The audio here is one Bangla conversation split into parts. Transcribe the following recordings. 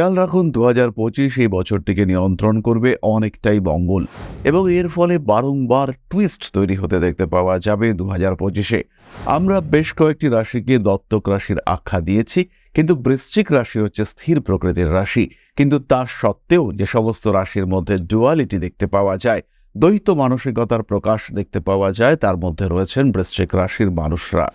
খেয়াল রাখুন দু হাজার পঁচিশ এই বছরটিকে নিয়ন্ত্রণ করবে অনেকটাই মঙ্গল এবং এর ফলে বারংবার টুইস্ট তৈরি হতে দেখতে পাওয়া যাবে দু হাজার পঁচিশে। আমরা বেশ কয়েকটি রাশিকে দত্তক রাশির আখ্যা দিয়েছি, কিন্তু বৃশ্চিক রাশি হচ্ছে স্থির প্রকৃতির রাশি। কিন্তু তা সত্ত্বেও যে সমস্ত রাশির মধ্যে ডুয়ালিটি দেখতে পাওয়া যায়, দ্বৈত মানসিকতার প্রকাশ দেখতে পাওয়া যায়, তার মধ্যে রয়েছেন বৃশ্চিক রাশির মানুষরা।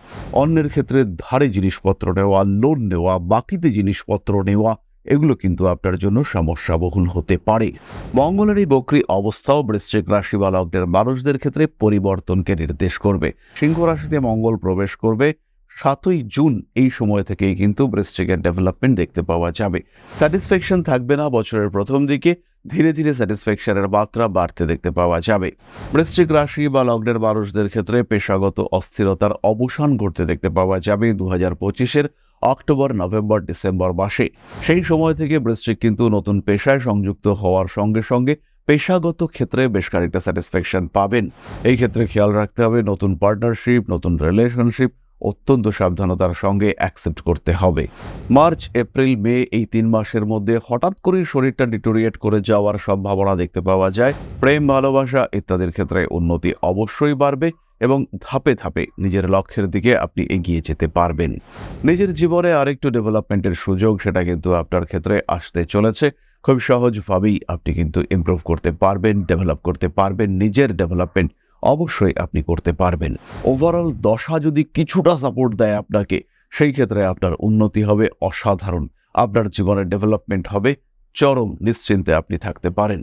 অন্যের ক্ষেত্রে ধারে জিনিসপত্র নেওয়া লোন নেওয়া, বাকিতে জিনিসপত্র নেওয়া এগুলো কিন্তু আপনার জন্য সমস্যা বহুল হতে পারে। মঙ্গলের এই বক্রী অবস্থাও বৃশ্চিক রাশি বা লগ্নের মানুষদের ক্ষেত্রে পরিবর্তনকে নির্দেশ করবে। সিংহ রাশিতে মঙ্গল প্রবেশ করবে। সাতই জুন এই সময় থেকেই কিন্তু বৃশ্চিকের ডেভেলপমেন্ট দেখতে পাওয়া যাবে। স্যাটিসফ্যাকশন থাকবে না বছরের প্রথম দিকে। ধীরে ধীরে স্যাটিসফ্যাকশনের মাত্রা বাড়তে দেখতে পাওয়া যাবে। বৃশ্চিক রাশি বা লগ্নের মানুষদের ক্ষেত্রে পেশাগত অস্থিরতার অবসান ঘটতে দেখতে পাওয়া যাবে। দু হাজার পঁচিশের অক্টোবর, নভেম্বর, ডিসেম্বর মাসে। সেই সময় থেকে বৃশ্চিক কিন্তু নতুন পেশায় সংযুক্ত হওয়ার সঙ্গে সঙ্গে পেশাগত ক্ষেত্রে বেশ খানিকটা স্যাটিসফ্যাকশন পাবেন। এই ক্ষেত্রে খেয়াল রাখতে হবে, নতুন পার্টনারশিপ, নতুন রিলেশনশিপ, অত্যন্ত সাবধানতার সঙ্গে অ্যাকসেপ্ট করতে হবে। মার্চ, এপ্রিল, মে এই তিন মাসের মধ্যে হঠাৎ করে শরীরটা ডিটোরিয়েট করে যাওয়ার সম্ভাবনা দেখতে পাওয়া যায়। প্রেম, ভালোবাসা ইত্যাদির ক্ষেত্রে উন্নতি অবশ্যই বাড়বে। এবং ধাপে ধাপে নিজের লক্ষ্যের দিকে আপনি এগিয়ে যেতে পারবেন। নিজের জীবনে আরেকটু ডেভেলপমেন্টের সুযোগ সেটা কিন্তু আপনার ক্ষেত্রে আসতে চলেছে। খুব সহজভাবেই আপনি কিন্তু ইমপ্রুভ করতে পারবেন ডেভেলপ করতে পারবেন, নিজের ডেভেলপমেন্ট অবশ্যই আপনি করতে পারবেন। ওভারঅল দশা যদি কিছুটা সাপোর্ট দেয় আপনাকে, সেই ক্ষেত্রে আপনার উন্নতি হবে, অসাধারণ। আপনার জীবনের ডেভেলপমেন্ট হবে, চরম নিশ্চিন্তে আপনি থাকতে পারেন।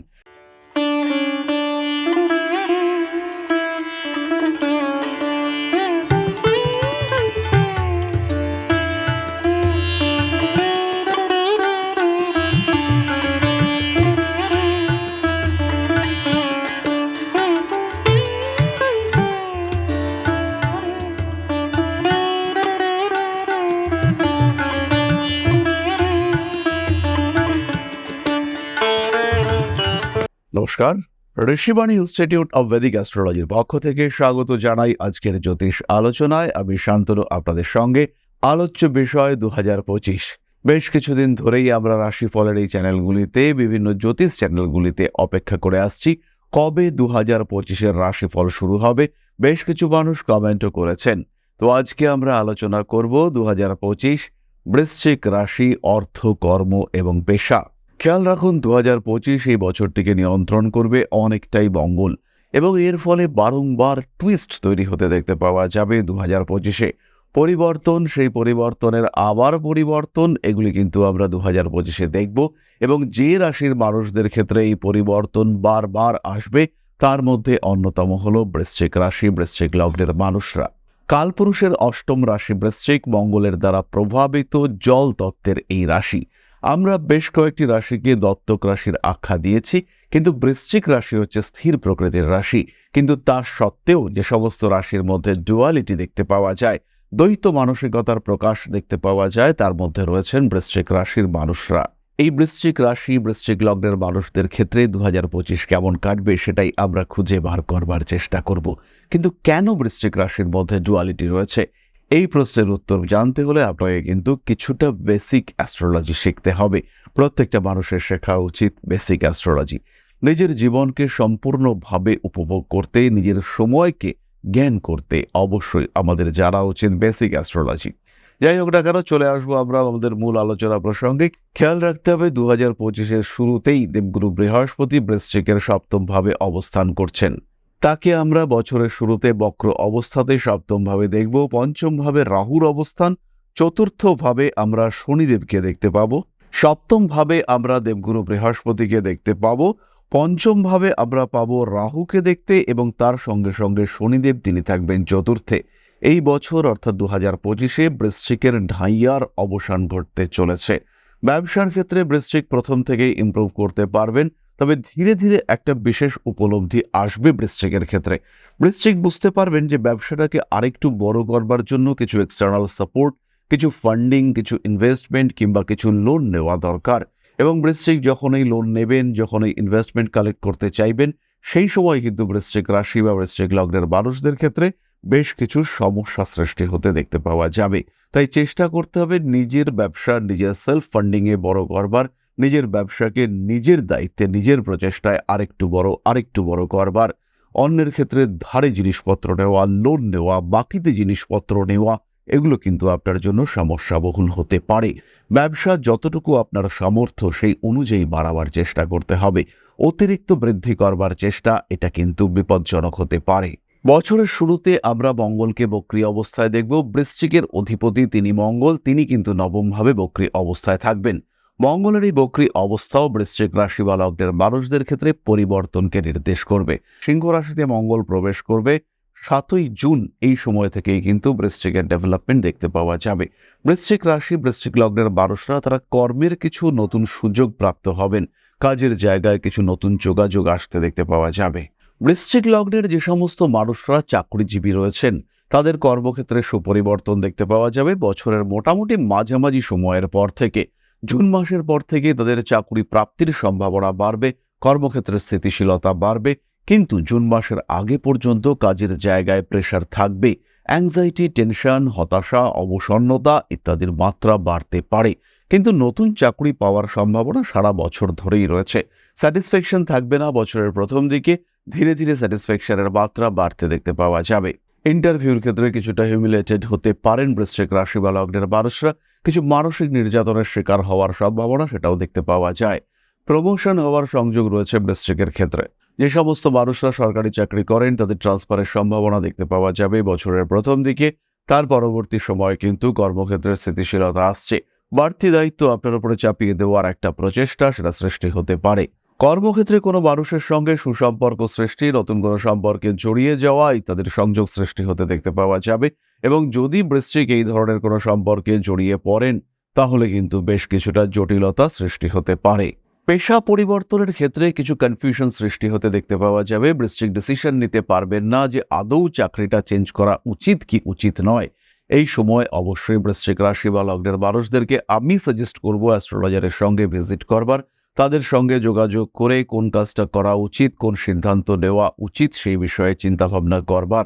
নমস্কার। ঋষিবাণী ইনস্টিটিউট অব ভেদিক অ্যাস্ট্রোলজির পক্ষ থেকে স্বাগত জানাই আজকের জ্যোতিষ আলোচনায়। আমি শান্তনু, আপনাদের সঙ্গে আলোচ্য বিষয় দুহাজার পঁচিশ। বেশ কিছুদিন ধরেই আমরা রাশিফলের এই চ্যানেলগুলিতে, বিভিন্ন জ্যোতিষ চ্যানেলগুলিতে অপেক্ষা করে আসছি। কবে দু হাজার পঁচিশের রাশিফল শুরু হবে? বেশ কিছু মানুষ কমেন্টও করেছেন। তো আজকে আমরা আলোচনা করব দু হাজার পঁচিশ বৃশ্চিক রাশি অর্থ কর্ম এবং পেশা। খেয়াল রাখুন দু হাজার পঁচিশ এই বছরটিকে নিয়ন্ত্রণ করবে অনেকটাই মঙ্গল এবং এর ফলে বারংবার টুইস্ট তৈরি হতে দেখতে পাওয়া যাবে দু হাজার পঁচিশে। পরিবর্তন, সেই পরিবর্তনের আবার পরিবর্তন, এগুলি কিন্তু আমরা দু হাজার পঁচিশে দেখব এবং যে রাশির মানুষদের ক্ষেত্রে এই পরিবর্তন বারবার আসবে, তার মধ্যে অন্যতম হল বৃশ্চিক রাশি, বৃশ্চিক লগ্নের মানুষরা। কালপুরুষের অষ্টম রাশি বৃশ্চিক মঙ্গলের দ্বারা প্রভাবিত জল তত্ত্বের এই রাশি। আমরা বেশ কয়েকটি রাশিকে দত্তক রাশির আখ্যা দিয়েছি, কিন্তু বৃশ্চিক রাশি হচ্ছে স্থির প্রকৃতির রাশি। কিন্তু তা সত্ত্বেও যে সমস্ত রাশির মধ্যে ডুয়ালিটি দেখতে পাওয়া যায়, দ্বৈত মানসিকতার প্রকাশ দেখতে পাওয়া যায়, তার মধ্যে রয়েছেন বৃশ্চিক রাশির মানুষরা। এই বৃশ্চিক রাশি, বৃশ্চিক লগ্নের মানুষদের ক্ষেত্রে দু হাজার পঁচিশ কেমন কাটবে সেটাই আমরা খুঁজে বার করবার চেষ্টা করব। কিন্তু কেন বৃশ্চিক রাশির মধ্যে ডুয়ালিটি রয়েছে? এই প্রশ্নের উত্তর জানতে হলে আপনাকে কিন্তু কিছুটা বেসিক অ্যাস্ট্রোলজি শিখতে হবে। প্রত্যেকটা মানুষের শেখা উচিত বেসিক অ্যাস্ট্রোলজি নিজের জীবনকে সম্পূর্ণভাবে উপভোগ করতে, নিজের সময়কে জ্ঞান করতে অবশ্যই আমাদের জানা উচিত বেসিক অ্যাস্ট্রোলজি যাই হোক না কেন, চলে আসব আমরা আমাদের মূল আলোচনা প্রসঙ্গে। খেয়াল রাখতে হবে দু হাজার পঁচিশের শুরুতেই দেবগুরু বৃহস্পতি বৃশ্চিকের সপ্তমভাবে অবস্থান করছেন। তাকে আমরা বছরের শুরুতে বক্র অবস্থাতে সপ্তমভাবে দেখব, পঞ্চমভাবে রাহুর অবস্থান, চতুর্থভাবে আমরা শনিদেবকে দেখতে পাব, সপ্তমভাবে আমরা দেবগুরু বৃহস্পতিকে দেখতে পাব, পঞ্চমভাবে আমরা পাব রাহুকে দেখতে এবং তার সঙ্গে সঙ্গে শনিদেব তিনি থাকবেন চতুর্থে। এই বছর অর্থাৎ দু হাজার পঁচিশে বৃশ্চিকের ঢাইয়ার অবসান ঘটতে চলেছে। ব্যবসার ক্ষেত্রে বৃশ্চিক প্রথম থেকেই ইমপ্রুভ করতে পারবেন। তবে ধীরে ধীরে একটা বিশেষ উপলব্ধি আসবে বৃশ্চিকের ক্ষেত্রে। বৃশ্চিক বুঝতে পারবেন যে ব্যবসাটাকে আরেকটু বড় করবার জন্য কিছু এক্সটার্নাল সাপোর্ট কিছু ফান্ডিং কিছু ইনভেস্টমেন্ট কিংবা কিছু লোন নেওয়া দরকার। এবং বৃশ্চিক যখন এই লোন নেবেন, যখন এই ইনভেস্টমেন্ট কালেক্ট করতে চাইবেন, সেই সময় কিন্তু বৃশ্চিক রাশি বা বৃশ্চিক লগ্নের মানুষদের ক্ষেত্রে বেশ কিছু সমস্যা সৃষ্টি হতে দেখতে পাওয়া যাবে। তাই চেষ্টা করতে হবে নিজের ব্যবসা, নিজের সেলফ ফান্ডিংয়ে বড় করবার। নিজের ব্যবসাকে নিজের দায়িত্বে, নিজের প্রচেষ্টায় আরেকটু বড় আরেকটু বড় করবার। অন্যের ক্ষেত্রে ধারে জিনিসপত্র নেওয়া লোন নেওয়া, বাকিতে জিনিসপত্র নেওয়া, এগুলো কিন্তু আপনার জন্য সমস্যাবহুল হতে পারে। ব্যবসা যতটুকু আপনার সামর্থ্য, সেই অনুযায়ী বাড়াবার চেষ্টা করতে হবে। অতিরিক্ত বৃদ্ধি করবার চেষ্টা, এটা কিন্তু বিপজ্জনক হতে পারে। বছরের শুরুতে আমরা মঙ্গলকে বক্রি অবস্থায় দেখব। বৃশ্চিকের অধিপতি তিনি মঙ্গল, তিনি কিন্তু নবমভাবে বক্রি অবস্থায় থাকবেন। মঙ্গলের এই বক্রি অবস্থাও বৃশ্চিক রাশি বা লগ্নের মানুষদের ক্ষেত্রে পরিবর্তনকে নির্দেশ করবে। সিংহ রাশিতে মঙ্গল প্রবেশ করবে। সাতই জুন এই সময় থেকেই কিন্তু বৃশ্চিকের ডেভেলপমেন্ট দেখতে পাওয়া যাবে। বৃশ্চিক রাশি, বৃশ্চিক লগ্নের মানুষরা তারা কর্মের কিছু নতুন সুযোগ প্রাপ্ত হবেন। কাজের জায়গায় কিছু নতুন যোগাযোগ আসতে দেখতে পাওয়া যাবে। বৃশ্চিক লগ্নের যে সমস্ত মানুষরা চাকরিজীবী রয়েছেন, তাদের কর্মক্ষেত্রে সুপরিবর্তন দেখতে পাওয়া যাবে। বছরের মোটামুটি মাঝামাঝি সময়ের পর থেকে জুন মাসের পর থেকে তাদের চাকরি প্রাপ্তির সম্ভাবনা বাড়বে কর্মক্ষেত্রে স্থিতিশীলতা বাড়বে, কিন্তু জুন মাসের আগে পর্যন্ত কাজের জায়গায় প্রেশার থাকবে। অ্যাংজাইটি টেনশন হতাশা, অবসন্নতা ইত্যাদির মাত্রা বাড়তে পারে, কিন্তু নতুন চাকরি পাওয়ার সম্ভাবনা সারা বছর ধরেই রয়েছে। স্যাটিসফ্যাকশন থাকবে না বছরের প্রথম দিকে, ধীরে ধীরে স্যাটিসফ্যাকশনের মাত্রা বাড়তে দেখতে পাওয়া যাবে। ইন্টারভিউর ক্ষেত্রে কিছুটা হিউমিলেটেড হতে পারেন বৃশ্চিক রাশি বা লগ্নের মানুষরা। কিছু মানসিক নির্যাতনের শিকার হওয়ার সম্ভাবনা সেটাও দেখতে পাওয়া যায়। প্রমোশন হওয়ার সংযোগ রয়েছে বৃশ্চিকের ক্ষেত্রে। যে সমস্ত মানুষরা সরকারি চাকরি করেন, তাদের ট্রান্সফারের সম্ভাবনা দেখতে পাওয়া যাবে বছরের প্রথম দিকে। তার পরবর্তী সময়ে কিন্তু কর্মক্ষেত্রের স্থিতিশীলতা আসছে। বাড়তি দায়িত্ব আপনার উপরে চাপিয়ে দেওয়ার একটা প্রচেষ্টা সেটা সৃষ্টি হতে পারে। কর্মক্ষেত্রে কোনো মানুষের সঙ্গে সুসম্পর্ক সৃষ্টি, নতুন কোনো সম্পর্কে জড়িয়ে যাওয়া ইত্যাদির সংযোগ সৃষ্টি হতে দেখতে পাওয়া যাবে। এবং যদি বৃশ্চিক এই ধরনের কোনো সম্পর্কে জড়িয়ে পড়েন, তাহলে কিন্তু বেশ কিছুটা জটিলতা সৃষ্টি হতে পারে। পেশা পরিবর্তনের ক্ষেত্রে কিছু কনফিউশন সৃষ্টি হতে দেখতে পাওয়া যাবে। বৃশ্চিক ডিসিশন নিতে পারবেন না যে আদৌ চাকরিটা চেঞ্জ করা উচিত কি উচিত নয়। এই সময় অবশ্যই বৃশ্চিক রাশি বা লগ্নের মানুষদেরকে আমি সাজেস্ট করব অ্যাস্ট্রোলজারের সঙ্গে ভিজিট করবার। তাদের সঙ্গে যোগাযোগ করে কোন কাজটা করা উচিত, কোন সিদ্ধান্ত নেওয়া উচিত সেই বিষয়ে চিন্তাভাবনা করবার।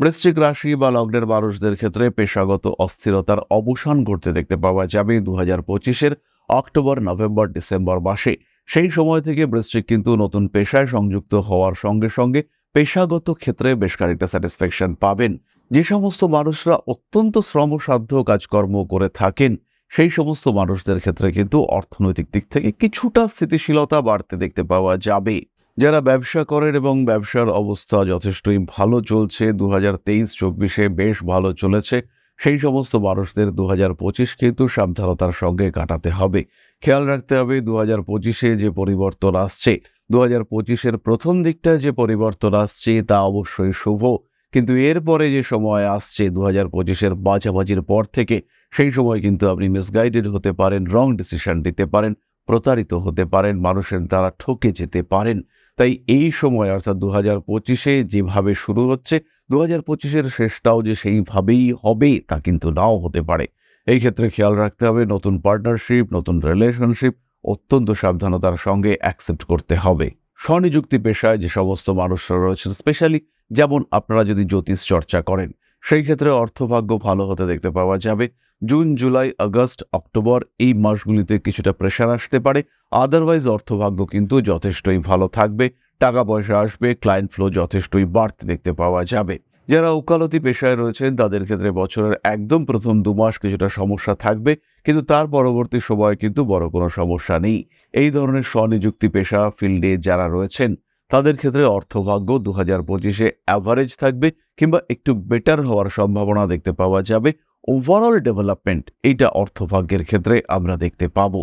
বৃশ্চিক রাশি বা লগ্নের মানুষদের ক্ষেত্রে পেশাগত অস্থিরতার অবসান ঘটতে দেখতে পাওয়া যাবে দু হাজার পঁচিশের অক্টোবর, নভেম্বর, ডিসেম্বর মাসে। সেই সময় থেকে বৃশ্চিক কিন্তু নতুন পেশায় সংযুক্ত হওয়ার সঙ্গে সঙ্গে পেশাগত ক্ষেত্রে বেশ খানিকটা স্যাটিসফ্যাকশন পাবেন। যে সমস্ত মানুষরা অত্যন্ত শ্রমসাধ্য কাজকর্ম করে থাকেন সেই সমস্ত মানুষদের ক্ষেত্রে কিন্তু অর্থনৈতিক দিক থেকে কিছুটা স্থিতিশীলতা বাড়তে দেখতে পাওয়া যাবে। যারা ব্যবসা করেন এবং ব্যবসার অবস্থা যথেষ্টই ভালো চলছে দু হাজার তেইশ, চব্বিশে বেশ ভালো চলেছে। সেই সমস্ত মানুষদের দু হাজার পঁচিশ কিন্তু সাবধানতার সঙ্গে কাটাতে হবে। খেয়াল রাখতে হবে দু হাজার পঁচিশে যে পরিবর্তন আসছে দু হাজার পঁচিশের প্রথম দিকটা যে পরিবর্তন আসছে, তা অবশ্যই শুভ। কিন্তু এরপরে যে সময় আসছে দু হাজার পঁচিশের বাজাবাজির পর থেকে, সেই সময় কিন্তু আপনি মিসগাইডেড হতে পারেন রং ডিসিশন নিতে পারেন, প্রতারিত হতে পারেন, মানুষের দ্বারা ঠকে যেতে পারেন। তাই এই সময় অর্থাৎ দু হাজার পঁচিশে যেভাবে শুরু হচ্ছে দু হাজার পঁচিশের শেষটাও যে সেইভাবেই হবে তা কিন্তু নাও হতে পারে। এই ক্ষেত্রে খেয়াল রাখতে হবে, নতুন পার্টনারশিপ নতুন রিলেশনশিপ অত্যন্ত সাবধানতার সঙ্গে অ্যাকসেপ্ট করতে হবে। স্বনিযুক্তি পেশায় যে সমস্ত মানুষরা রয়েছেন স্পেশালি যেমন আপনারা যদি জ্যোতিষ চর্চা করেন, সেই ক্ষেত্রে অর্থভাগ্য ভালো হতে দেখতে পাওয়া যাবে। জুন, জুলাই, আগস্ট, অক্টোবর এই মাসগুলিতে কিছুটা প্রেশার আসতে পারে। আদারওয়াইজ অর্থভাগ্য কিন্তু যথেষ্টই ভালো থাকবে। টাকা পয়সা আসবে ক্লায়েন্ট ফ্লো যথেষ্টই বাড়তে দেখতে পাওয়া যাবে। যারা ওকালতি পেশায় রয়েছেন, তাদের ক্ষেত্রে বছরের একদম প্রথম দু মাস কিছুটা সমস্যা থাকবে, কিন্তু তার পরবর্তী সময় কিন্তু বড় কোনো সমস্যা নেই। এই ধরনের স্বনিযুক্তি পেশা ফিল্ডে যারা রয়েছেন, তাদের ক্ষেত্রে অর্থভাগ্য দু হাজার পঁচিশে অ্যাভারেজ থাকবে কিংবা একটু বেটার হওয়ার সম্ভাবনা দেখতে পাওয়া যাবে। ওভারঅল ডেভেলপমেন্ট এইটা অর্থভাগ্যের ক্ষেত্রে আমরা দেখতে পাবো।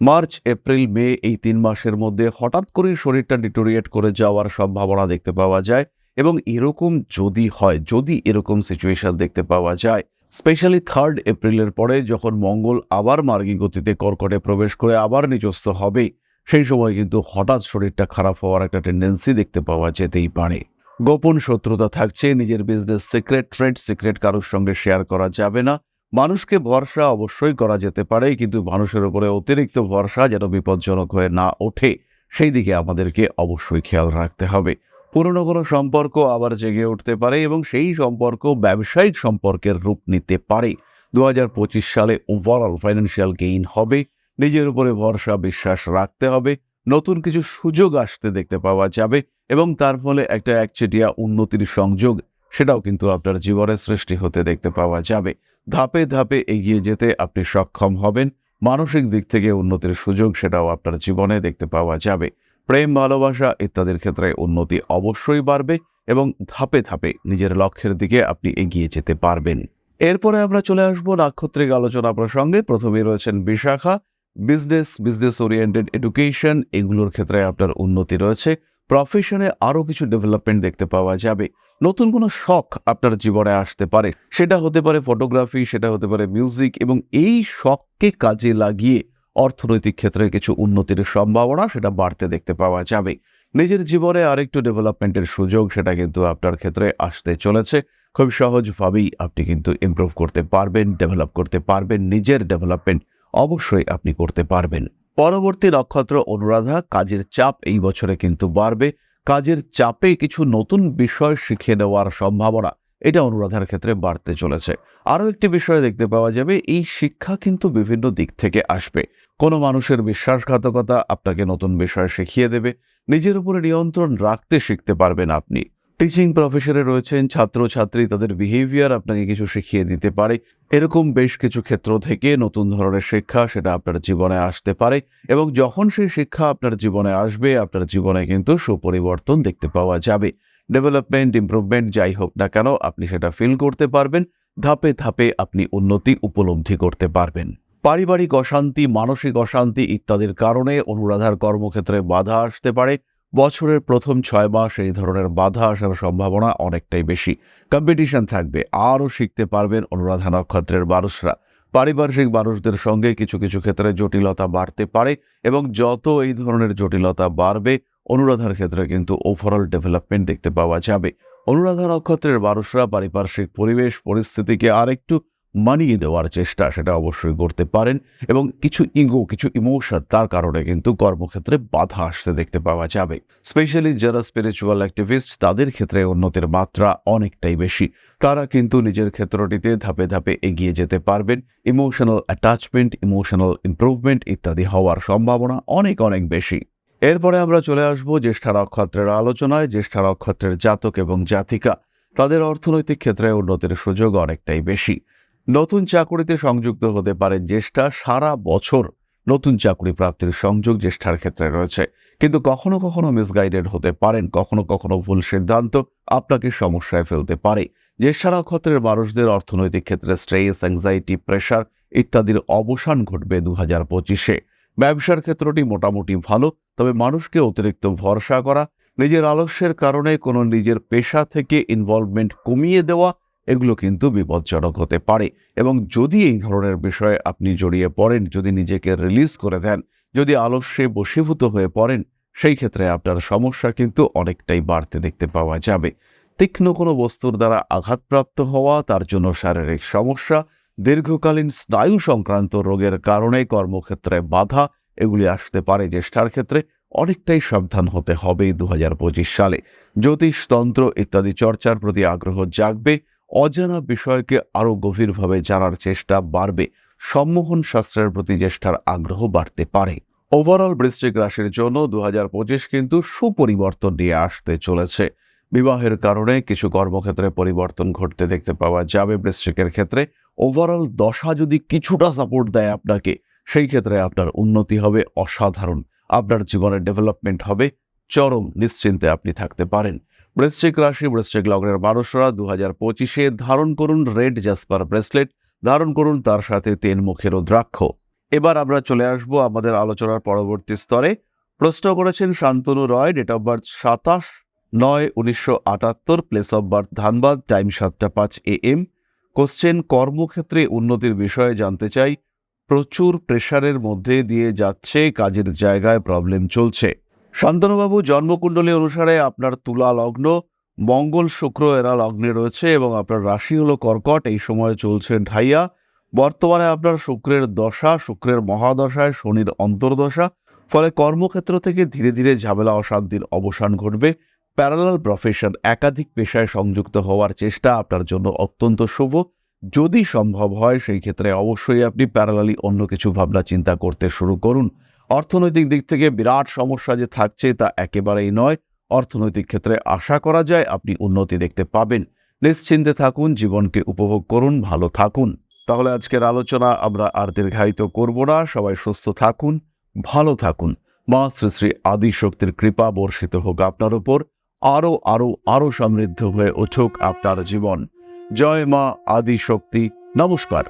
মার্চ, এপ্রিল, মে এই তিন মাসের মধ্যে হঠাৎ করেই শরীরটা ডিটোরিয়েট করে যাওয়ার সম্ভাবনা দেখতে পাওয়া যায়। এবং এরকম যদি হয়, যদি এরকম সিচুয়েশন দেখতে পাওয়া যায় স্পেশালি থার্ড এপ্রিলের পরে যখন মঙ্গল আবার মার্গী গতিতে কর্কটে প্রবেশ করে আবার নিজস্ব হবে, সেই সময় কিন্তু হঠাৎ শরীরটা খারাপ হওয়ার একটা টেন্ডেন্সি দেখতে পাওয়া যেতেই পারে। গোপন শত্রুতা থাকছে, নিজের বিজনেস সিক্রেট ট্রেড সিক্রেট কারোর সঙ্গে শেয়ার করা যাবে না। মানুষকে ভরসা অবশ্যই করা যেতে পারে, কিন্তু মানুষের উপরে অতিরিক্ত ভরসা যেন বিপজ্জনক হয়ে না ওঠে, সেই দিকে আমাদেরকে অবশ্যই খেয়াল রাখতে হবে। পুরনো কোনো সম্পর্ক আবার জেগে উঠতে পারে এবং সেই সম্পর্ক ব্যবসায়িক সম্পর্কের রূপ নিতে পারে। দু হাজার পঁচিশ সালে ওভারঅল ফাইন্যান্সিয়াল গেইন হবে, নিজের উপরে ভরসা, বিশ্বাস রাখতে হবে, নতুন কিছু সুযোগ আসতে দেখতে পাওয়া যাবে এবং তার ফলে একটা একচেটিয়া উন্নতির সংযোগ সেটাও কিন্তু আপনার জীবনে সৃষ্টি হতে দেখতে পাওয়া যাবে। ধাপে ধাপে এগিয়ে যেতে আপনি সক্ষম হবেন, মানসিক দিক থেকে উন্নতির সুযোগ সেটাও আপনার জীবনে দেখতে পাওয়া যাবে। প্রেম, ভালোবাসা ইত্যাদির ক্ষেত্রে উন্নতি অবশ্যই বাড়বে এবং ধাপে ধাপে নিজের লক্ষ্যের দিকে আপনি এগিয়ে যেতে পারবেন। এরপরে আমরা চলে আসব নাক্ষত্রিক আলোচনা প্রসঙ্গে। প্রথমে রয়েছেন Bishakha business business oriented education এগুলোর ক্ষেত্রে আপনার উন্নতি রয়েছে। প্রফেশনে আরও কিছু ডেভেলপমেন্ট দেখতে পাওয়া যাবে। নতুন কোনো শখ আপনার জীবনে আসতে পারে। সেটা হতে পারে ফটোগ্রাফি সেটা হতে পারে মিউজিক এবং এই শখকে কাজে লাগিয়ে অর্থনৈতিক ক্ষেত্রে কিছু উন্নতির সম্ভাবনা সেটা বাড়তে দেখতে পাওয়া যাবে। নিজের জীবনে আরেকটু ডেভেলপমেন্টের সুযোগ সেটা কিন্তু আপনার ক্ষেত্রে আসতে চলেছে। খুব সহজভাবেই আপনি কিন্তু ইমপ্রুভ করতে পারবেন ডেভেলপ করতে পারবেন, নিজের ডেভেলপমেন্ট অবশ্যই আপনি করতে পারবেন। পরবর্তী নক্ষত্র অনুরাধা, কাজের চাপ এই বছরে কিন্তু বাড়বে। কাজের চাপে কিছু নতুন বিষয় শিখে নেওয়ার সম্ভাবনা এটা অনুরাধার ক্ষেত্রে বাড়তে চলেছে। আরও একটি বিষয় দেখতে পাওয়া যাবে, এই শিক্ষা কিন্তু বিভিন্ন দিক থেকে আসবে। কোনো মানুষের বিশ্বাসঘাতকতা আপনাকে নতুন বিষয় শিখিয়ে দেবে, নিজের উপরে নিয়ন্ত্রণ রাখতে শিখতে পারবেন আপনি। টিচিং প্রফেশনে রয়েছেন ছাত্রছাত্রী, তাদের বিহেভিয়ার আপনাকে কিছু শিখিয়ে দিতে পারে। এরকম বেশ কিছু ক্ষেত্র থেকে নতুন ধরনের শিক্ষা সেটা আপনার জীবনে আসতে পারে এবং যখন সেই শিক্ষা আপনার জীবনে আসবে, আপনার জীবনে কিন্তু সুপরিবর্তন দেখতে পাওয়া যাবে। ডেভেলপমেন্ট ইমপ্রুভমেন্ট যাই হোক না কেন, আপনি সেটা ফিল করতে পারবেন, ধাপে ধাপে আপনি উন্নতি উপলব্ধি করতে পারবেন। পারিবারিক অশান্তি, মানসিক অশান্তি ইত্যাদির কারণে অনুরাধার কর্মক্ষেত্রে বাধা আসতে পারে। বছরের প্রথম ছয় মাস এই ধরনের বাধা আসার সম্ভাবনা অনেকটাই বেশি। কম্পিটিশন থাকবে, আরও শিখতে পারবেন অনুরাধা নক্ষত্রের মানুষরা। পারিপার্শ্বিক মানুষদের সঙ্গে কিছু কিছু ক্ষেত্রে জটিলতা বাড়তে পারে এবং যত এই ধরনের জটিলতা বাড়বে অনুরাধার ক্ষেত্রে কিন্তু ওভারঅল ডেভেলপমেন্ট দেখতে পাওয়া যাবে। অনুরাধা নক্ষত্রের মানুষরা পারিপার্শ্বিক পরিবেশ, পরিস্থিতিকে আরেকটু মানিয়ে দেওয়ার চেষ্টা সেটা অবশ্যই করতে পারেন এবং কিছু ইগো কিছু ইমোশন তার কারণে কিন্তু কর্মক্ষেত্রে বাধা আসতে দেখতে পাওয়া যাবে। স্পেশালি যারা স্পিরিচুয়াল অ্যাক্টিভিস্ট তাদের ক্ষেত্রে উন্নতির মাত্রা অনেকটাই বেশি। তারা কিন্তু নিজের ক্ষেত্রটিতে ধাপে ধাপে এগিয়ে যেতে পারবেন। ইমোশনাল অ্যাটাচমেন্ট ইমোশনাল ইমপ্রুভমেন্ট ইত্যাদি হওয়ার সম্ভাবনা অনেক অনেক বেশি। এরপরে আমরা চলে আসব জ্যেষ্ঠা নক্ষত্রের আলোচনায়। জ্যেষ্ঠা নক্ষত্রের জাতক এবং জাতিকা, তাদের অর্থনৈতিক ক্ষেত্রে উন্নতির সুযোগ অনেকটাই বেশি। নতুন চাকুরিতে সংযুক্ত হতে পারে জ্যেষ্ঠা, সারা বছর নতুন চাকরি প্রাপ্তির সংযোগ জ্যেষ্ঠার ক্ষেত্রে রয়েছে। কিন্তু কখনো কখনো মিসগাইডেড হতে পারেন, কখনো কখনো ভুল সিদ্ধান্ত আপনাকে সমস্যায় ফেলতে পারে। জ্যেষ্ঠা নক্ষত্রের মানুষদের অর্থনৈতিক ক্ষেত্রে স্ট্রেস অ্যাংজাইটি প্রেশার ইত্যাদির অবসান ঘটবে দু হাজার পঁচিশে। ব্যবসার ক্ষেত্রটি মোটামুটি ভালো, তবে মানুষকে অতিরিক্ত ভরসা করা, নিজের আলস্যের কারণে কোনো নিজের পেশা থেকে ইনভলভমেন্ট কমিয়ে দেওয়া, এগুলো কিন্তু বিপজ্জনক হতে পারে। এবং যদি এই ধরনের বিষয়ে আপনি জড়িয়ে পড়েন, যদি নিজেকে রিলিজ করে দেন, যদি আলস্যে বশীভূত হয়ে পড়েন, সেই ক্ষেত্রে আপনার সমস্যা কিন্তু অনেকটাই বাড়তে দেখতে পাওয়া যাবে। তীক্ষ্ণ কোনো বস্তুর দ্বারা আঘাতপ্রাপ্ত হওয়া, তার জন্য শারীরিক সমস্যা দীর্ঘকালীন স্নায়ু সংক্রান্ত রোগের কারণে কর্মক্ষেত্রে বাধা, এগুলি আসতে পারে জ্যেষ্ঠার ক্ষেত্রে, অনেকটাই সাবধান হতে হবে দুহাজার পঁচিশ সালে। জ্যোতিষতন্ত্র ইত্যাদি চর্চার প্রতি আগ্রহ জাগবে, অজানা বিষয়কে আরও গভীরভাবে জানার চেষ্টা বাড়বে, সম্মোহন শাস্ত্রের প্রতি জ্যেষ্ঠার আগ্রহ বাড়তে পারে। ওভারঅল বৃশ্চিক রাশির জন্য দু হাজার পঁচিশ কিন্তু সুপরিবর্তন নিয়ে আসতে চলেছে। বিবাহের কারণে কিছু কর্মক্ষেত্রে পরিবর্তন ঘটতে দেখতে পাওয়া যাবে বৃশ্চিকের ক্ষেত্রে ওভারঅল দশা যদি কিছুটা সাপোর্ট দেয় আপনাকে, সেই ক্ষেত্রে আপনার উন্নতি হবে অসাধারণ। আপনার জীবনের ডেভেলপমেন্ট হবে চরম নিশ্চিন্তে আপনি থাকতে পারেন। বৃশ্চিক রাশি, বৃশ্চিক লগ্নের মানুষরা দু হাজার পঁচিশে ধারণ করুন রেড জাসপার ব্রেসলেট ধারণ করুন তার সাথে তেন মুখের দ্রাক্ষ এবার আমরা চলে আসব আমাদের আলোচনার পরবর্তী স্তরে। প্রশ্ন করেছেন Shantanu Roy date of birth সাতাশ নয় উনিশশো আটাত্তর place of birth Dhanbad time সাতটা পাঁচ এ এম কোশ্চেন কর্মক্ষেত্রে উন্নতির বিষয়ে জানতে চাই। প্রচুর প্রেশারের মধ্যে দিয়ে যাচ্ছে, কাজের জায়গায় প্রবলেম চলছে। শান্তনুবাবু, জন্মকুণ্ডলী অনুসারে আপনার তুলা লগ্ন, মঙ্গল শুক্র এরা লগ্নে রয়েছে এবং আপনার রাশি হলো কর্কট, এই সময় চলছে ঢাইয়া। বর্তমানে আপনার শুক্রের দশা, শুক্রের মহাদশায় শনির অন্তর্দশা, ফলে কর্মক্ষেত্র থেকে ধীরে ধীরে ঝামেলা, অশান্তির অবসান ঘটবে। প্যারালাল প্রফেশন একাধিক পেশায় সংযুক্ত হওয়ার চেষ্টা আপনার জন্য অত্যন্ত শুভ। যদি সম্ভব হয়, সেই ক্ষেত্রে অবশ্যই আপনি প্যারালালি অন্য কিছু ভাবনা চিন্তা করতে শুরু করুন। অর্থনৈতিক দিক থেকে বিরাট সমস্যা যে থাকছে তা একেবারেই নয়। অর্থনৈতিক ক্ষেত্রে আশা করা যায় আপনি উন্নতি দেখতে পাবেন। নিশ্চিন্তে থাকুন, জীবনকে উপভোগ করুন, ভালো থাকুন। তাহলে আজকের আলোচনা আমরা আর দীর্ঘায়িত করব না। সবাই সুস্থ থাকুন, ভালো থাকুন। মা শ্রী শ্রী আদি শক্তির কৃপা বর্ষিত হোক আপনার উপর আরও আরও আরও সমৃদ্ধ হয়ে উঠুক আপনার জীবন। জয় মা আদি শক্তি নমস্কার।